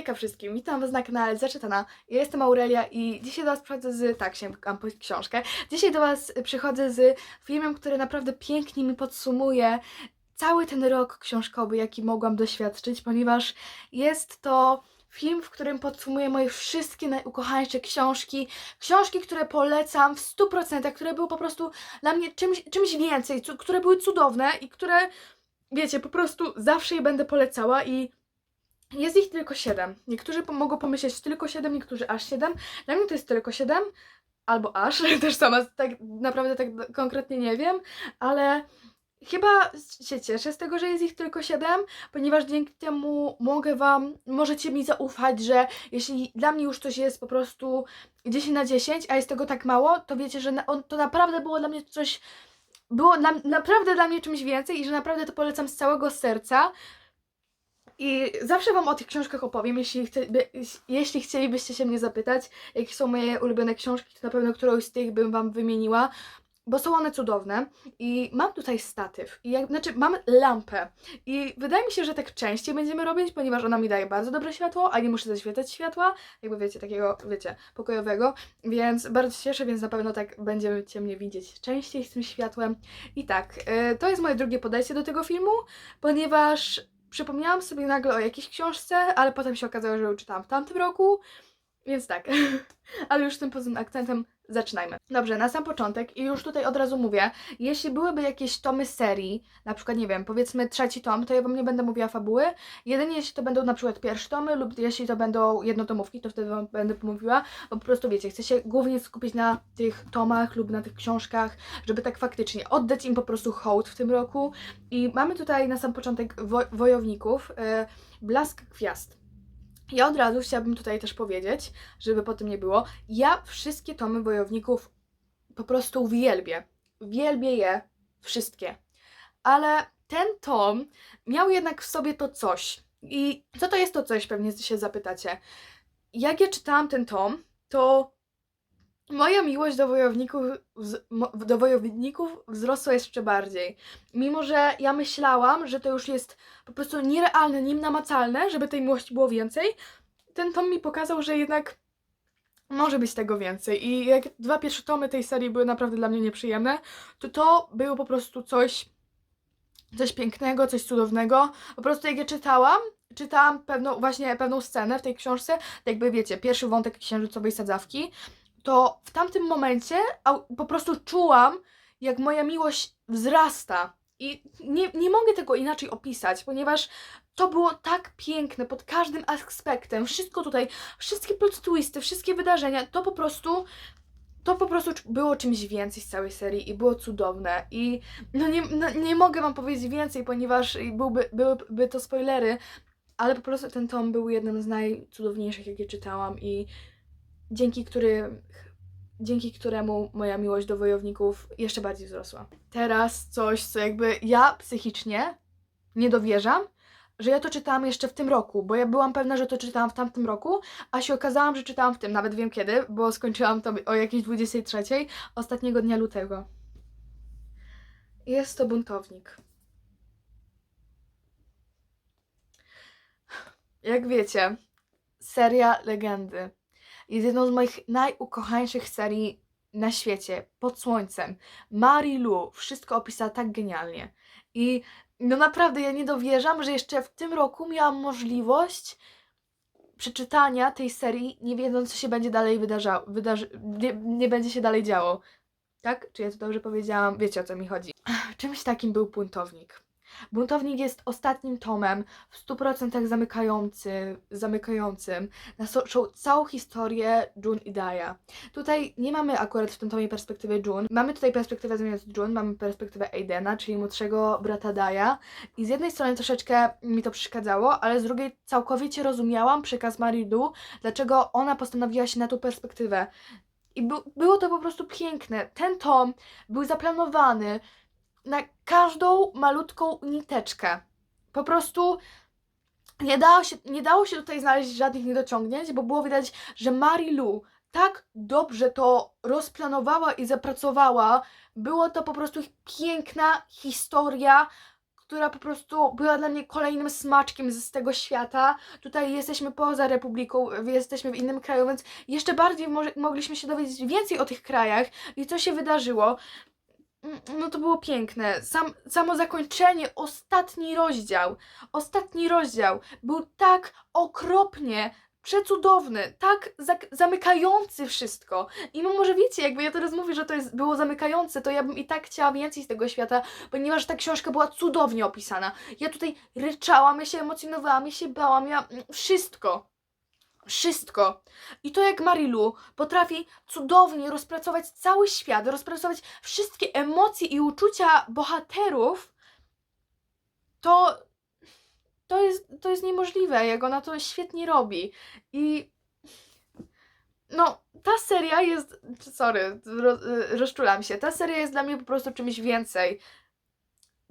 Hejka wszystkim, witam Was na kanale Zaczytana. Ja jestem Aurelia i dzisiaj do Was przychodzę z... Tak, sięgam po książkę. Dzisiaj do Was przychodzę z filmem, który naprawdę pięknie mi podsumuje cały ten rok książkowy, jaki mogłam doświadczyć, ponieważ jest to film, w którym podsumuję moje wszystkie najukochańsze książki. Książki, które polecam w 100%, które były po prostu dla mnie czymś, czymś więcej, które były cudowne i które, wiecie, po prostu zawsze je będę polecała i jest ich tylko 7. Niektórzy mogą pomyśleć tylko 7, niektórzy aż 7. Dla mnie to jest tylko 7, albo aż, też sama tak naprawdę tak konkretnie nie wiem, ale chyba się cieszę z tego, że jest ich tylko 7, ponieważ dzięki temu mogę Wam, możecie mi zaufać, że jeśli dla mnie już coś jest po prostu 10 na 10, a jest tego tak mało, to wiecie, że to naprawdę było dla mnie coś, było na, naprawdę dla mnie czymś więcej i że naprawdę to polecam z całego serca. I zawsze Wam o tych książkach opowiem, jeśli, chce, jeśli chcielibyście się mnie zapytać, jakie są moje ulubione książki, to na pewno którąś z tych bym Wam wymieniła, bo są one cudowne. I mam tutaj statyw, i jak, znaczy mam lampę. I wydaje mi się, że tak częściej będziemy robić, ponieważ ona mi daje bardzo dobre światło, a nie muszę zaświecać światła, jakby wiecie, takiego, wiecie, pokojowego, więc bardzo się cieszę, więc na pewno tak będziecie mnie widzieć częściej z tym światłem. I tak, y, to jest moje drugie podejście do tego filmu, ponieważ przypomniałam sobie nagle o jakiejś książce, ale potem się okazało, że ją czytałam w tamtym roku, więc tak. ale już tym pozytywnym akcentem zaczynajmy. Dobrze, na sam początek i już tutaj od razu mówię, jeśli byłyby jakieś tomy serii, na przykład, nie wiem, powiedzmy trzeci tom, to ja wam nie będę mówiła fabuły, jedynie jeśli to będą na przykład pierwsze tomy lub jeśli to będą jednotomówki, to wtedy wam będę pomówiła, bo po prostu wiecie, chcę się głównie skupić na tych tomach lub na tych książkach, żeby tak faktycznie oddać im po prostu hołd w tym roku i mamy tutaj na sam początek wo wojowników, yy, Blask Gwiazd. Ja od razu chciałabym tutaj też powiedzieć, żeby po tym nie było, ja wszystkie tomy wojowników po prostu wielbię. Wielbię je wszystkie. Ale ten tom miał jednak w sobie to coś. I co to jest to coś, pewnie się zapytacie. Jak ja czytałam ten tom, to moja miłość do wojowników, do wojowników wzrosła jeszcze bardziej. Mimo, że ja myślałam, że to już jest po prostu nierealne, nienamacalne, żeby tej miłości było więcej, ten tom mi pokazał, że jednak może być tego więcej. I jak dwa pierwsze tomy tej serii były naprawdę dla mnie nieprzyjemne, to to było po prostu coś, coś pięknego, coś cudownego. Po prostu jak je czytałam, czytałam pewną, właśnie pewną scenę w tej książce, jakby wiecie, pierwszy wątek księżycowej sadzawki, to w tamtym momencie po prostu czułam, jak moja miłość wzrasta. I nie, nie mogę tego inaczej opisać, ponieważ to było tak piękne pod każdym aspektem. Wszystko tutaj, wszystkie plot twisty, wszystkie wydarzenia, to po prostu. To po prostu było czymś więcej z całej serii i było cudowne. I no nie, no nie mogę wam powiedzieć więcej, ponieważ byłby, byłyby to spoilery, ale po prostu ten tom był jednym z najcudowniejszych, jakie czytałam i dzięki który, dzięki któremu moja miłość do wojowników jeszcze bardziej wzrosła. Teraz coś, co jakby ja psychicznie nie dowierzam, że ja to czytałam jeszcze w tym roku, bo ja byłam pewna, że to czytałam w tamtym roku, a się okazałam, że czytałam w tym, nawet wiem kiedy, bo skończyłam to o jakiejś 23 ostatniego dnia lutego. Jest to buntownik. Jak wiecie, seria Legendy jest jedną z moich najukochańszych serii na świecie, pod słońcem. Marie Lu wszystko opisała tak genialnie. I no naprawdę, ja nie dowierzam, że jeszcze w tym roku miałam możliwość przeczytania tej serii, nie wiedząc, co się będzie dalej wydarzało, wydarzy, nie, nie będzie się dalej działo. Tak? Czy ja to dobrze powiedziałam? Wiecie, o co mi chodzi. Czymś takim był Buntownik. Buntownik jest ostatnim tomem, w 100% zamykający, zamykającym naszą całą historię Jun i Daya. Tutaj nie mamy akurat w tym tomie perspektywy Jun. Mamy tutaj perspektywę zamiast Jun, mamy perspektywę Aidena, czyli młodszego brata Daya. I z jednej strony troszeczkę mi to przeszkadzało, ale z drugiej całkowicie rozumiałam przekaz Marie Lu, dlaczego ona postanowiła się na tą perspektywę. I bu- było to po prostu piękne. Ten tom był zaplanowany na każdą malutką niteczkę. Po prostu nie dało się, nie dało się tutaj znaleźć żadnych niedociągnięć, bo było widać, że Marie Lu tak dobrze to rozplanowała i zapracowała. Było to po prostu piękna historia, która po prostu była dla mnie kolejnym smaczkiem z, tego świata. Tutaj jesteśmy poza Republiką, jesteśmy w innym kraju, więc jeszcze bardziej mogliśmy się dowiedzieć więcej o tych krajach i co się wydarzyło. Mm, No to było piękne. Sam, samo zakończenie, ostatni rozdział. Ostatni rozdział był tak okropnie przecudowny, tak zamykający wszystko. I mimo, że wiecie, jakby ja teraz mówię, że to jest, było zamykające, to ja bym i tak chciała więcej z tego świata, ponieważ ta książka była cudownie opisana. Ja tutaj ryczałam, ja się emocjonowałam, ja się bałam, ja... mm, Wszystko. Wszystko. I to jak Marilu potrafi cudownie rozpracować cały świat, rozpracować wszystkie emocje i uczucia bohaterów, to to jest, to jest niemożliwe, jak ona to świetnie robi. I no, ta seria jest. Sorry, ro, rozczulam się. Ta seria jest dla mnie po prostu czymś więcej.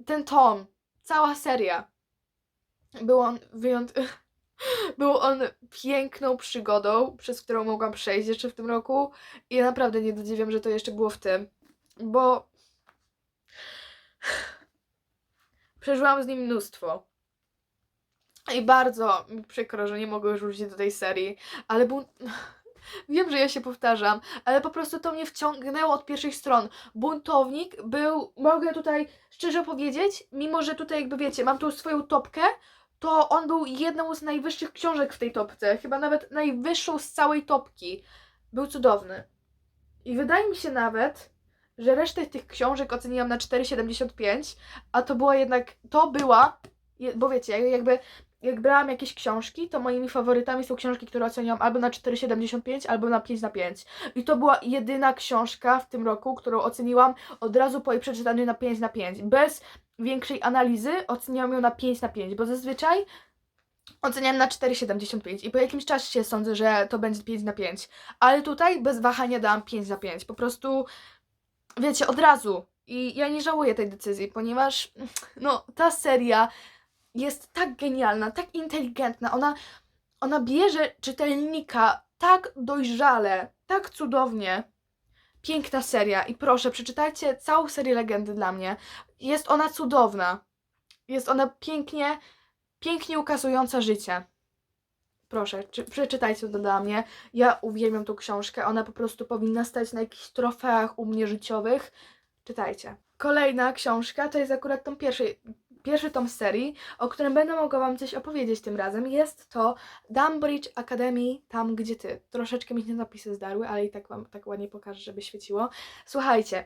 Ten tom, cała seria. Był on wyjąt... Był on piękną przygodą, przez którą mogłam przejść jeszcze w tym roku. I ja naprawdę nie dodziwiam, że to jeszcze było w tym. Bo. Przeżyłam z nim mnóstwo. I bardzo mi przykro, że nie mogę już wrócić do tej serii, ale był. Wiem, że ja się powtarzam, ale po prostu to mnie wciągnęło od pierwszych stron. Buntownik był, mogę tutaj szczerze powiedzieć, mimo że tutaj jakby wiecie, mam tu swoją topkę, to on był jedną z najwyższych książek w tej topce, chyba nawet najwyższą z całej topki. Był cudowny. I wydaje mi się nawet, że resztę tych książek oceniłam na 4,75, a to była jednak, to była, bo wiecie, jakby jak brałam jakieś książki, to moimi faworytami są książki, które oceniam albo na 4,75, albo na 5 na 5. I to była jedyna książka w tym roku, którą oceniłam od razu po jej przeczytaniu na 5 na 5. Bez większej analizy oceniałam ją na 5 na 5, bo zazwyczaj oceniam na 4,75 i po jakimś czasie sądzę, że to będzie 5 na 5. Ale tutaj bez wahania dałam 5 na 5. Po prostu, wiecie, od razu. I ja nie żałuję tej decyzji, ponieważ no, ta seria jest tak genialna, tak inteligentna. Ona, ona bierze czytelnika tak dojrzale, tak cudownie. Piękna seria i proszę, przeczytajcie całą serię Legendy dla mnie. Jest ona cudowna. Jest ona pięknie, pięknie ukazująca życie. Proszę, czy, przeczytajcie to dla mnie. Ja uwielbiam tą książkę. Ona po prostu powinna stać na jakichś trofeach u mnie życiowych. Czytajcie. Kolejna książka to jest akurat tom pierwszy, pierwszy tom serii, o którym będę mogła Wam coś opowiedzieć tym razem. Jest to Dumbridge Academy, tam gdzie Ty. Troszeczkę mi te napisy zdarły, ale i tak Wam tak ładnie pokażę, żeby świeciło. Słuchajcie,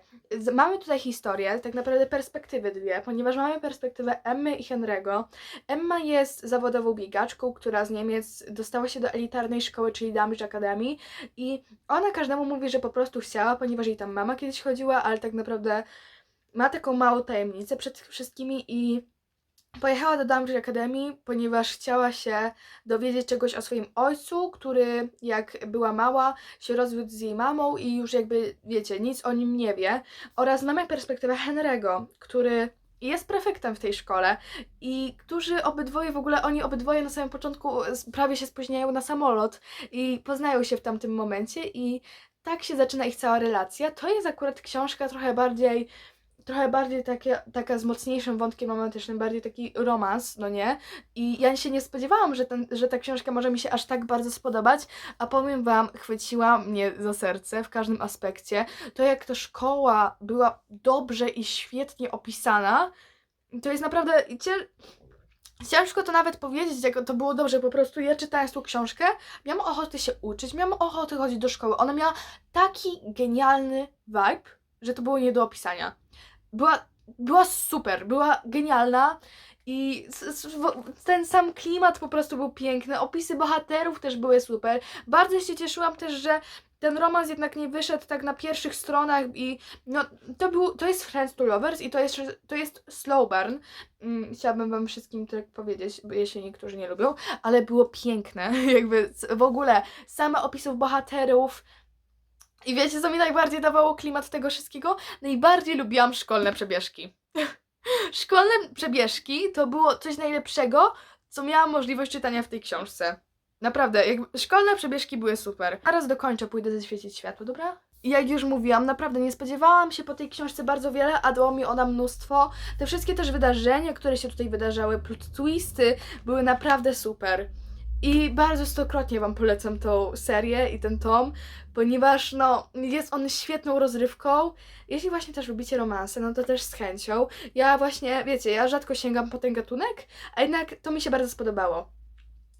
mamy tutaj historię, tak naprawdę perspektywy dwie, ponieważ mamy perspektywę Emmy i Henry'ego. Emma jest zawodową biegaczką, która z Niemiec dostała się do elitarnej szkoły, czyli Dumbridge Academy i ona każdemu mówi, że po prostu chciała, ponieważ jej tam mama kiedyś chodziła, ale tak naprawdę ma taką małą tajemnicę przed wszystkimi i pojechała do Dumbridge Academy, ponieważ chciała się dowiedzieć czegoś o swoim ojcu, który jak była mała się rozwiódł z jej mamą i już jakby, wiecie, nic o nim nie wie. Oraz mamy perspektywę Henry'ego, który jest prefektem w tej szkole i którzy obydwoje, w ogóle oni obydwoje na samym początku prawie się spóźniają na samolot i poznają się w tamtym momencie i tak się zaczyna ich cała relacja. To jest akurat książka trochę bardziej trochę bardziej takie, taka z mocniejszym wątkiem romantycznym, bardziej taki romans, no nie? I ja się nie spodziewałam, że, ten, że ta książka może mi się aż tak bardzo spodobać, a powiem Wam, chwyciła mnie za serce w każdym aspekcie. To jak ta szkoła była dobrze i świetnie opisana, to jest naprawdę cię... Ciężko to nawet powiedzieć, jak to było dobrze, po prostu ja czytając tą książkę, miałam ochotę się uczyć, miałam ochotę chodzić do szkoły. Ona miała taki genialny vibe, że to było nie do opisania była, była super, była genialna i ten sam klimat po prostu był piękny, opisy bohaterów też były super. Bardzo się cieszyłam też, że ten romans jednak nie wyszedł tak na pierwszych stronach i no, to, był, to jest Friends to Lovers i to jest, to jest Slow Burn. Mm, chciałabym wam wszystkim tak powiedzieć, jeśli niektórzy nie lubią, ale było piękne, jakby w ogóle same opisów bohaterów, i wiecie, co mi najbardziej dawało klimat tego wszystkiego? Najbardziej lubiłam szkolne przebieżki. szkolne przebieżki to było coś najlepszego, co miałam możliwość czytania w tej książce. Naprawdę, szkolne przebieżki były super. A raz dokończę, pójdę zaświecić światło, dobra? jak już mówiłam, naprawdę nie spodziewałam się po tej książce bardzo wiele, a dała mi ona mnóstwo. Te wszystkie też wydarzenia, które się tutaj wydarzały, plot twisty, były naprawdę super. I bardzo stokrotnie Wam polecam tą serię i ten tom, ponieważ no, jest on świetną rozrywką. Jeśli właśnie też lubicie romanse, no to też z chęcią. Ja właśnie, wiecie, ja rzadko sięgam po ten gatunek, a jednak to mi się bardzo spodobało.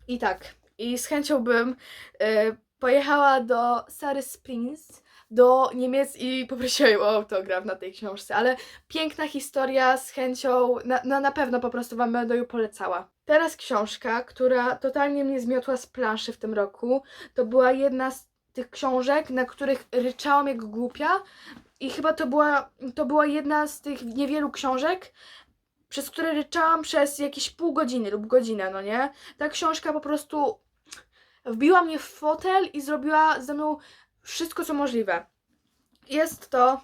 I tak, i z chęcią bym e, pojechała do Sary Springs, do Niemiec i poprosiła ją o autograf na tej książce, ale piękna historia, z chęcią, na, na, na pewno po prostu Wam będę ją polecała. Teraz książka, która totalnie mnie zmiotła z planszy w tym roku, to była jedna z tych książek, na których ryczałam jak głupia i chyba to była, to była jedna z tych niewielu książek, przez które ryczałam przez jakieś pół godziny lub godzinę, no nie? Ta książka po prostu wbiła mnie w fotel i zrobiła ze mną wszystko, co możliwe. Jest to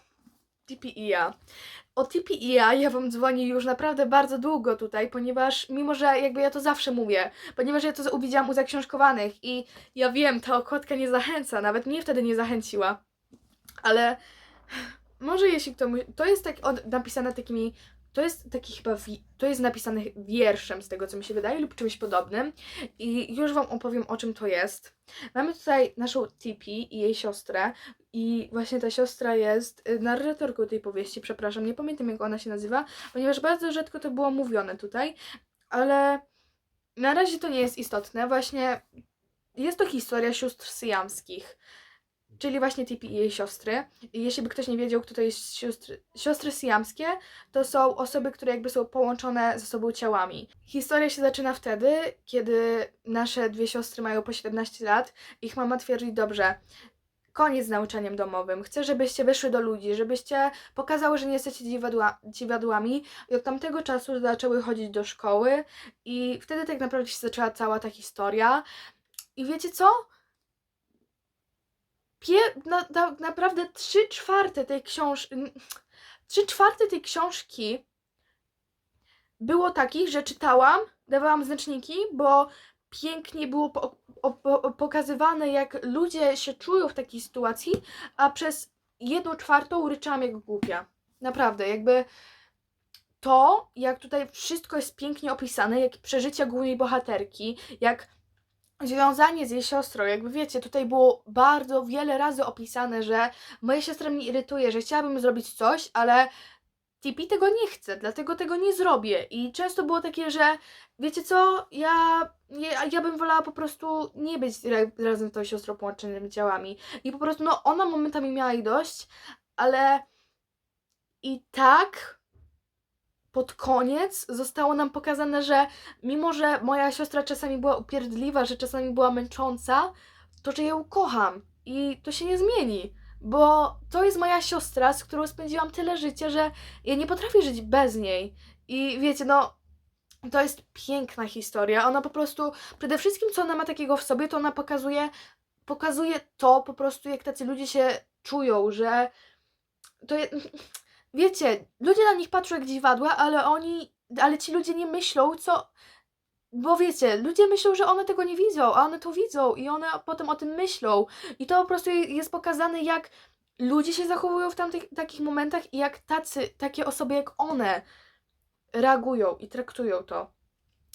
TPIA. O TPIA ja wam dzwonię już naprawdę bardzo długo tutaj, ponieważ mimo, że jakby ja to zawsze mówię, ponieważ ja to uwidziałam u zaksiążkowanych i ja wiem, ta okładka nie zachęca, nawet mnie wtedy nie zachęciła. Ale może jeśli kto... To jest tak od, napisane takimi... To jest taki chyba... To jest napisane wierszem z tego, co mi się wydaje, lub czymś podobnym. I już wam opowiem, o czym to jest. Mamy tutaj naszą Tipi i jej siostrę. I właśnie ta siostra jest y, narratorką tej powieści, przepraszam, nie pamiętam jak ona się nazywa, ponieważ bardzo rzadko to było mówione tutaj, ale na razie to nie jest istotne. Właśnie jest to historia sióstr syjamskich, czyli właśnie Tipi i jej siostry. I jeśli by ktoś nie wiedział, kto to jest siostry, siostry syjamskie, to są osoby, które jakby są połączone ze sobą ciałami. Historia się zaczyna wtedy, kiedy nasze dwie siostry mają po 17 lat. Ich mama twierdzi, dobrze, koniec z nauczaniem domowym. Chcę, żebyście wyszły do ludzi, żebyście pokazały, że nie jesteście dziwadła, dziwadłami. I od tamtego czasu zaczęły chodzić do szkoły i wtedy tak naprawdę się zaczęła cała ta historia. I wiecie co? Pie, na, na, naprawdę trzy czwarte tej książki, trzy czwarte tej książki było takich, że czytałam, dawałam znaczniki, bo pięknie było pokazywane, jak ludzie się czują w takiej sytuacji, a przez jedną czwartą ryczałam jak głupia. Naprawdę, jakby to, jak tutaj wszystko jest pięknie opisane, jak przeżycia głównej bohaterki, jak związanie z jej siostrą, jakby wiecie, tutaj było bardzo wiele razy opisane, że moja siostra mnie irytuje, że chciałabym zrobić coś, ale Tipi tego nie chce, dlatego tego nie zrobię. I często było takie, że wiecie co, ja, ja, ja bym wolała po prostu nie być ra- razem z tą siostrą połączonymi ciałami. I po prostu, no, ona momentami miała ich dość, ale i tak pod koniec zostało nam pokazane, że mimo, że moja siostra czasami była upierdliwa, że czasami była męcząca, to że ją kocham i to się nie zmieni, bo to jest moja siostra, z którą spędziłam tyle życia, że ja nie potrafię żyć bez niej. I wiecie, no, to jest piękna historia. Ona po prostu, przede wszystkim, co ona ma takiego w sobie, to ona pokazuje, pokazuje to po prostu, jak tacy ludzie się czują, że to jest. Wiecie, ludzie na nich patrzą jak dziwadła, ale oni, ale ci ludzie nie myślą, co. Bo wiecie, ludzie myślą, że one tego nie widzą, a one to widzą i one potem o tym myślą. I to po prostu jest pokazane, jak ludzie się zachowują w tamtych takich momentach i jak tacy, takie osoby jak one reagują i traktują to.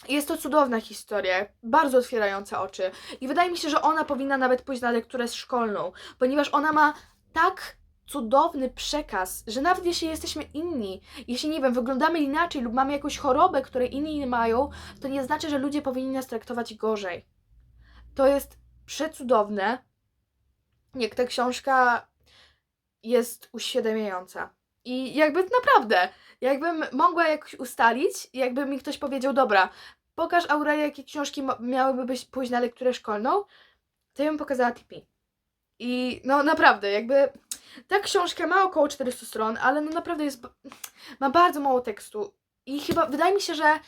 Jest to cudowna historia, bardzo otwierająca oczy. I wydaje mi się, że ona powinna nawet pójść na lekturę szkolną, ponieważ ona ma tak cudowny przekaz, że nawet jeśli jesteśmy inni, jeśli nie wiem, wyglądamy inaczej lub mamy jakąś chorobę, której inni nie mają, to nie znaczy, że ludzie powinni nas traktować gorzej. To jest przecudowne, jak ta książka jest uświadamiająca. I jakby naprawdę, jakbym mogła jakoś ustalić, jakby mi ktoś powiedział, dobra, pokaż Aurelia, jakie książki miałyby być pójść na lekturę szkolną, to ja bym pokazała Tipi. I no naprawdę, jakby ta książka ma około 400 stron, ale no naprawdę jest, ma bardzo mało tekstu. I chyba, wydaje mi się, że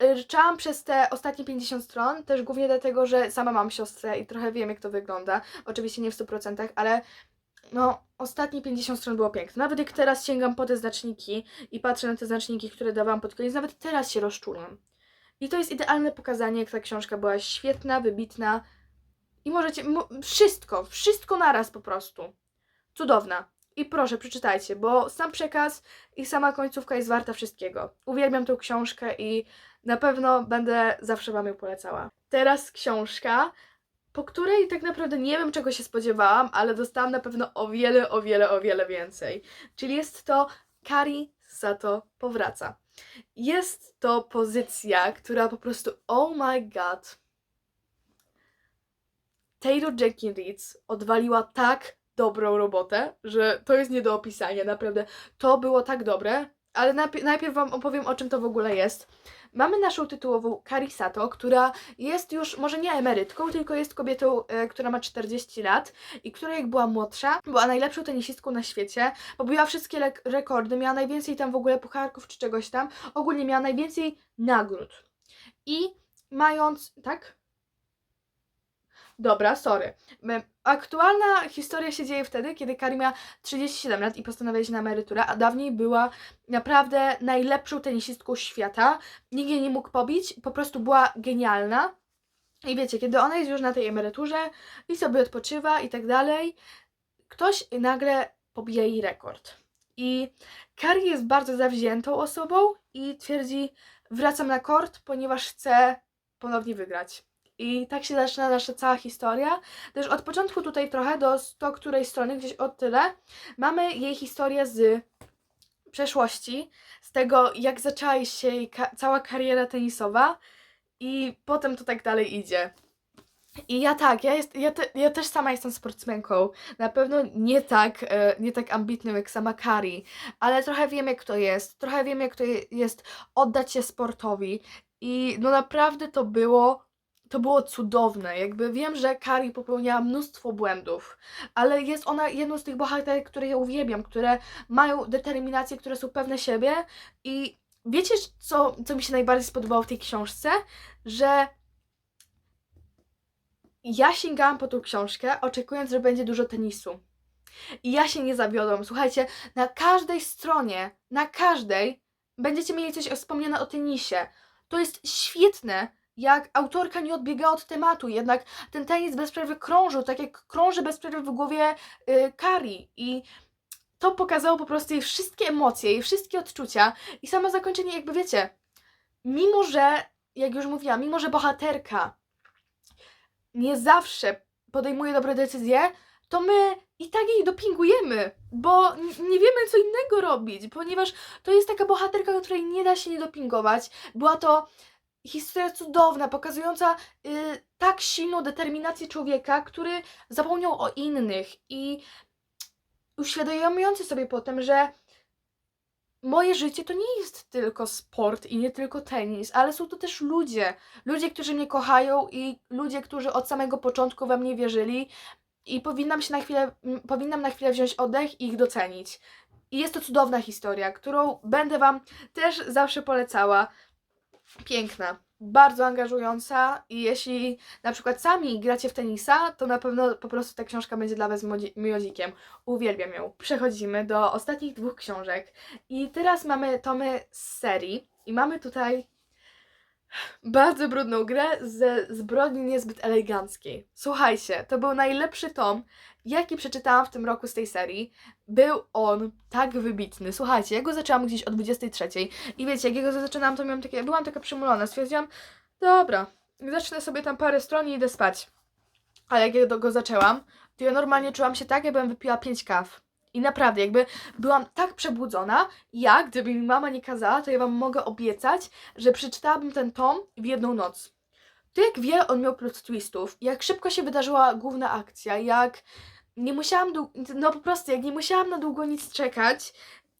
ryczałam przez te ostatnie 50 stron, też głównie dlatego, że sama mam siostrę i trochę wiem, jak to wygląda. Oczywiście nie w 100%, ale no, ostatnie 50 stron było piękne. Nawet jak teraz sięgam po te znaczniki i patrzę na te znaczniki, które dawałam pod koniec, nawet teraz się rozczulam. I to jest idealne pokazanie, jak ta książka była świetna, wybitna I możecie, mo- wszystko, wszystko naraz po prostu. Cudowna. I proszę, przeczytajcie, bo sam przekaz i sama końcówka jest warta wszystkiego. Uwielbiam tą książkę i na pewno będę zawsze Wam ją polecała. Teraz książka, po której tak naprawdę nie wiem czego się spodziewałam, ale dostałam na pewno o wiele, o wiele, o wiele więcej. Czyli jest to Kari Sato powraca. Jest to pozycja, która po prostu, oh my god. Taylor Jenkins Reid odwaliła tak dobrą robotę, że to jest nie do opisania, naprawdę. To było tak dobre, ale najpierw Wam opowiem, o czym to w ogóle jest. Mamy naszą tytułową Kari Sato, która jest już, może nie emerytką, tylko jest kobietą, e, która ma 40 lat i która jak była młodsza, była najlepszą tenisistką na świecie, pobiła wszystkie rekordy, miała najwięcej tam w ogóle pucharków czy czegoś tam, ogólnie miała najwięcej nagród. I mając, tak? Dobra, sorry. Aktualna historia się dzieje wtedy, kiedy Kari miała 37 lat i postanowiła iść na emeryturę, a dawniej była naprawdę najlepszą tenisistką świata. Nikt jej nie mógł pobić, po prostu była genialna. I wiecie, kiedy ona jest już na tej emeryturze i sobie odpoczywa i tak dalej, ktoś nagle pobija jej rekord. I Kari jest bardzo zawziętą osobą i twierdzi, wracam na kort, ponieważ chcę ponownie wygrać. I tak się zaczyna nasza cała historia. Też od początku tutaj trochę do sto której strony, gdzieś od tyle, mamy jej historię z przeszłości, z tego jak zaczęła się jej ka- cała kariera tenisowa i potem to tak dalej idzie. I ja tak, ja, jest, ja, te, ja też sama jestem sportsmenką. Na pewno nie tak, e, nie tak ambitną jak sama Kari, ale trochę wiem jak to jest. Trochę wiem jak to je- jest oddać się sportowi. I no naprawdę to było to było cudowne. Jakby wiem, że Kari popełniała mnóstwo błędów, ale jest ona jedną z tych bohaterek, które ja uwielbiam, które mają determinację, które są pewne siebie i wiecie, co, co mi się najbardziej spodobało w tej książce? Że ja sięgałam po tą książkę, oczekując, że będzie dużo tenisu. I ja się nie zawiodłam. Słuchajcie, na każdej stronie, na każdej będziecie mieli coś wspomniane o tenisie. To jest świetne, jak autorka nie odbiega od tematu, jednak ten tenis bez przerwy krążył, tak jak krąży bez przerwy w głowie y, Kari. I to pokazało po prostu jej wszystkie emocje, jej wszystkie odczucia. I samo zakończenie, jakby wiecie, mimo że, jak już mówiłam, mimo że bohaterka nie zawsze podejmuje dobre decyzje, to my i tak jej dopingujemy, bo nie wiemy co innego robić, ponieważ to jest taka bohaterka, której nie da się nie dopingować. Była to historia cudowna, pokazująca y, tak silną determinację człowieka, który zapomniał o innych i uświadamiający sobie potem, że moje życie to nie jest tylko sport i nie tylko tenis, ale są to też ludzie. Ludzie, którzy mnie kochają i ludzie, którzy od samego początku we mnie wierzyli i powinnam się na chwilę, powinnam na chwilę wziąć oddech i ich docenić. I jest to cudowna historia, którą będę Wam też zawsze polecała. Piękna, bardzo angażująca i jeśli na przykład sami gracie w tenisa, to na pewno po prostu ta książka będzie dla Was miodzikiem. Uwielbiam ją. Przechodzimy do ostatnich dwóch książek i teraz mamy tomy z serii i mamy tutaj bardzo brudną grę ze zbrodni niezbyt eleganckiej. Słuchajcie, to był najlepszy tom, jaki przeczytałam w tym roku z tej serii. Był on tak wybitny. Słuchajcie, ja go zaczęłam gdzieś o 23 i wiecie, jak ja zaczynałam, to miałam takie, byłam taka przymulona. Stwierdziłam, dobra, zacznę sobie tam parę stron i idę spać. Ale jak go zaczęłam, to ja normalnie czułam się tak, jakbym wypiła 5 kaw. I naprawdę, jakby byłam tak przebudzona, ja, gdyby mi mama nie kazała, to ja wam mogę obiecać, że przeczytałabym ten tom w jedną noc. To jak wiele on miał plot twistów, jak szybko się wydarzyła główna akcja, jak nie musiałam, no po prostu, jak nie musiałam na długo nic czekać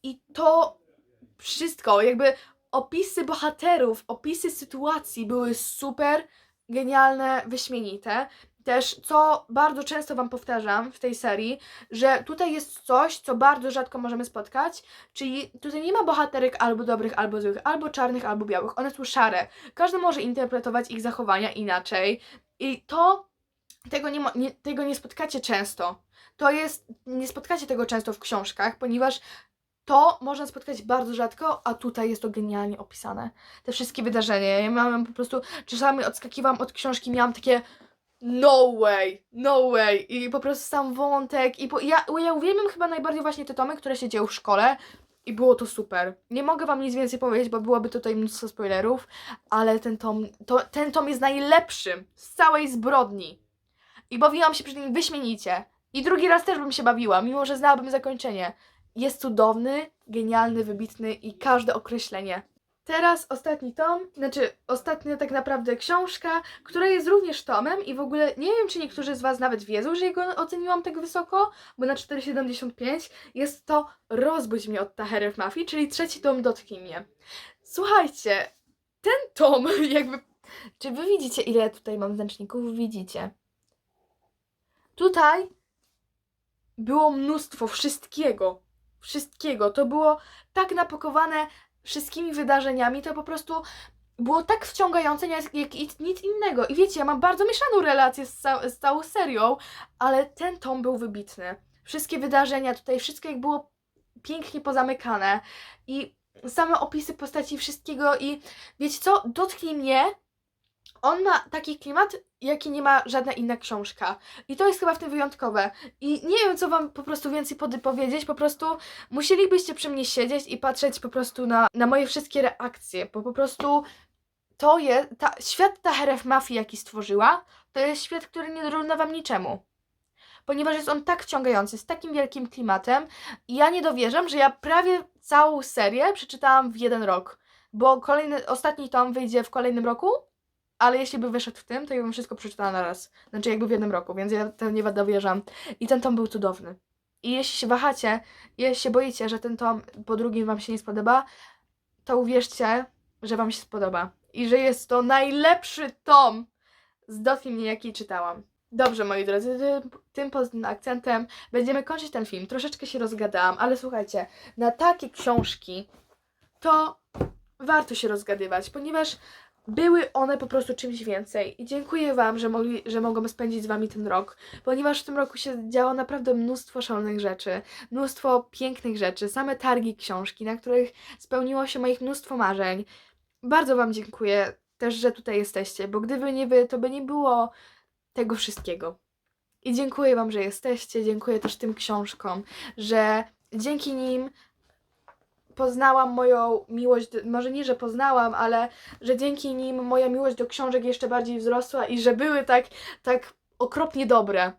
i to wszystko, jakby opisy bohaterów, opisy sytuacji były super, genialne, wyśmienite. Też, co bardzo często Wam powtarzam w tej serii, że tutaj jest coś, co bardzo rzadko możemy spotkać, czyli tutaj nie ma bohaterek albo dobrych, albo złych, albo czarnych, albo białych. One są szare. Każdy może interpretować ich zachowania inaczej. I to, tego nie, nie, tego nie spotkacie często. To jest, nie spotkacie tego często w książkach, ponieważ to można spotkać bardzo rzadko, a tutaj jest to genialnie opisane. Te wszystkie wydarzenia. Ja miałam po prostu, czasami odskakiwałam od książki, miałam takie no way, no way. I po prostu sam wątek. I po, ja, ja uwielbiam chyba najbardziej właśnie te tomy, które się dzieją w szkole. I było to super. Nie mogę wam nic więcej powiedzieć, bo byłoby tutaj mnóstwo spoilerów, ale ten tom, to, ten tom jest najlepszym z całej zbrodni. I bawiłam się przy nim wyśmienicie. I drugi raz też bym się bawiła, mimo że znałabym zakończenie. Jest cudowny, genialny, wybitny i każde określenie. Teraz ostatni tom, znaczy ostatnia tak naprawdę książka, która jest również tomem i w ogóle nie wiem, czy niektórzy z Was nawet wiedzą, że jego oceniłam tak wysoko, bo na 4,75 jest to Rozbudź mnie od Tahery w Mafii, czyli trzeci tom Dotknij mnie. Słuchajcie, ten tom jakby... Czy Wy widzicie, ile tutaj mam znaczników? Widzicie. Tutaj było mnóstwo wszystkiego. Wszystkiego. To było tak napakowane wszystkimi wydarzeniami, to po prostu było tak wciągające jak, jak nic innego. I wiecie, ja mam bardzo mieszaną relację z, ca- z całą serią, ale ten tom był wybitny. Wszystkie wydarzenia tutaj, wszystko jak było pięknie pozamykane i same opisy postaci wszystkiego i wiecie co, dotknij mnie, on ma taki klimat, jaki nie ma żadna inna książka. I to jest chyba w tym wyjątkowe. I nie wiem, co wam po prostu więcej powiedzieć, po prostu musielibyście przy mnie siedzieć i patrzeć po prostu na, na moje wszystkie reakcje, bo po prostu to jest, ta, świat Taheref Mafii, jaki stworzyła, to jest świat, który nie dorówna wam niczemu. Ponieważ jest on tak wciągający, z takim wielkim klimatem i ja nie dowierzam, że ja prawie całą serię przeczytałam w jeden rok. Bo kolejny, ostatni tom wyjdzie w kolejnym roku, ale jeśli by wyszedł w tym, to ja bym wszystko przeczytała na raz. Znaczy jakby w jednym roku, więc ja to nie dowierzam. I ten tom był cudowny. I jeśli się wahacie, jeśli się boicie, że ten tom po drugim wam się nie spodoba, to uwierzcie, że wam się spodoba. I że jest to najlepszy tom z mnie, jaki czytałam. Dobrze, moi drodzy, tym, tym pozytywnym akcentem będziemy kończyć ten film. Troszeczkę się rozgadałam, ale słuchajcie, na takie książki to warto się rozgadywać, ponieważ były one po prostu czymś więcej. I dziękuję Wam, że, mogli, że mogłam spędzić z Wami ten rok, ponieważ w tym roku się działo naprawdę mnóstwo szalonych rzeczy, mnóstwo pięknych rzeczy, same targi książki, na których spełniło się moich mnóstwo marzeń. Bardzo Wam dziękuję też, że tutaj jesteście, bo gdyby nie Wy, to by nie było tego wszystkiego. I dziękuję Wam, że jesteście, dziękuję też tym książkom, że dzięki nim poznałam moją miłość, może nie, że poznałam, ale że dzięki nim moja miłość do książek jeszcze bardziej wzrosła i że były tak, tak okropnie dobre.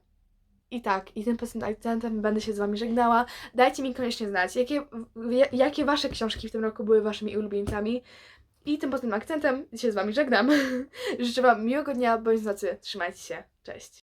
I tak, i tym pozytywnym akcentem będę się z Wami żegnała. Dajcie mi koniecznie znać, jakie, jakie Wasze książki w tym roku były Waszymi ulubieńcami. I tym pozytywnym akcentem się z Wami żegnam. Życzę Wam miłego dnia bądź nocy. Trzymajcie się. Cześć.